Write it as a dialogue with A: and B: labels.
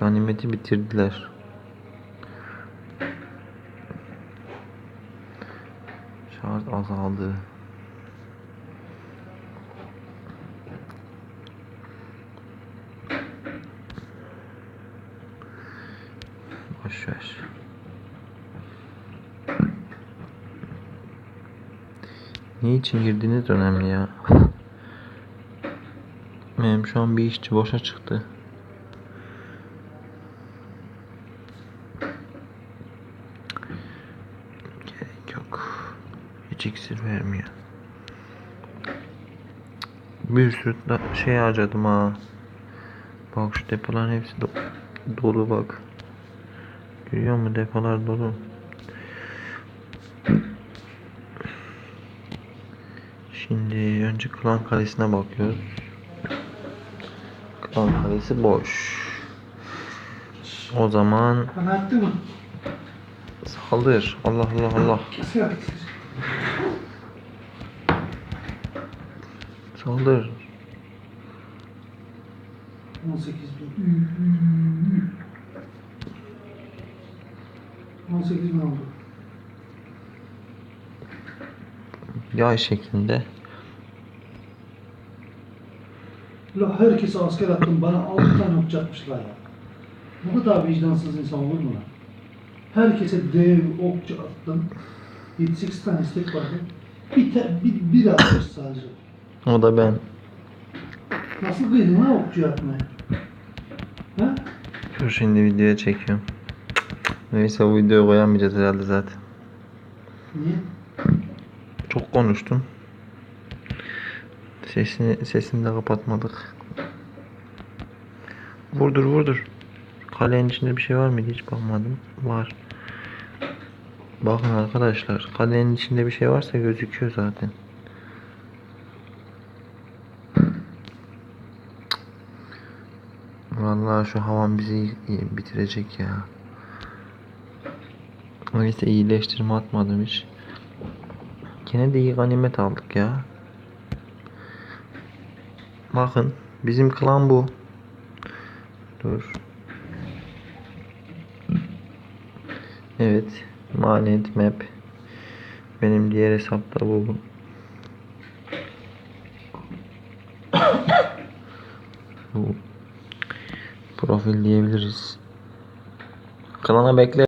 A: Ganimeti bitirdiler. Şarj azaldı. Boş ver. Ne için girdiğiniz önemli ya. Benim şu an bir işçi boşa çıktı. Hiç iksir vermiyor. Bir sürü da şey harcadım ha. Bak şu depoların hepsi do- dolu bak. Görüyor musun depolar dolu. Şimdi önce Klan Kalesi'ne bakıyoruz. Klan Kalesi boş. O zaman
B: Kanattı mı?
A: saldır. Allah Allah Allah.
B: Sıra
A: Saldır.
B: 18 bin. 18 bin oldu.
A: Yay şeklinde.
B: La herkese asker attım. Bana 6 tane okçu atmışlar ya. Bu kadar vicdansız insan olur mu lan? Herkese dev okçu attım. 7-8 tane istek vardı. Bir, te, bir, bir atmış sadece.
A: O da ben.
B: Nasıl kıydın lan okçu atmaya? Ha?
A: Dur şimdi videoya çekiyorum. Neyse bu videoyu koyamayacağız herhalde zaten.
B: Niye?
A: Çok konuştum. Sesini sesini de kapatmadık. Vurdur vurdur. Kalenin içinde bir şey var mıydı hiç bakmadım. Var. Bakın arkadaşlar kalenin içinde bir şey varsa gözüküyor zaten. Vallahi şu havan bizi bitirecek ya. Neyse iyileştirme atmadım hiç. Gene de iyi ganimet aldık ya. Bakın bizim klan bu. Dur. Evet. Manet map. Benim diğer hesapta bu. bu. Profil diyebiliriz. Klana bekle.